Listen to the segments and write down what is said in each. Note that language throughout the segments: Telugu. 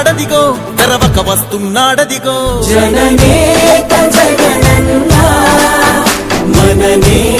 వస్తున్నాడదిగో తెరవక వస్తున్నాడదిగో. జననేత జగనన్నా మననేత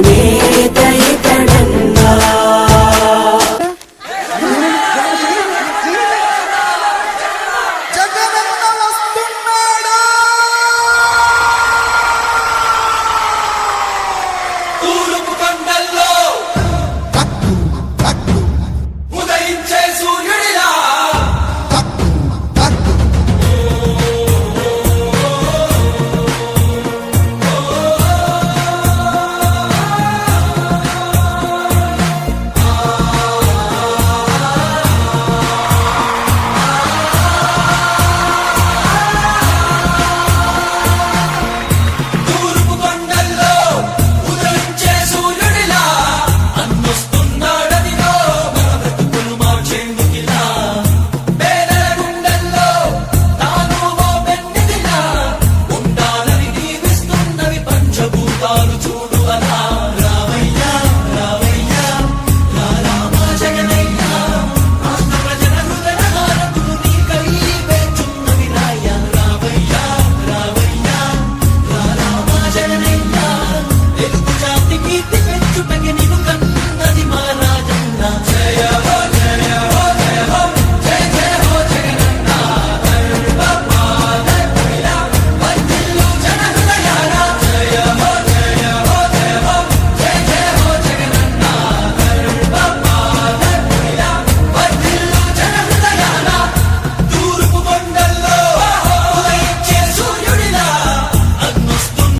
highway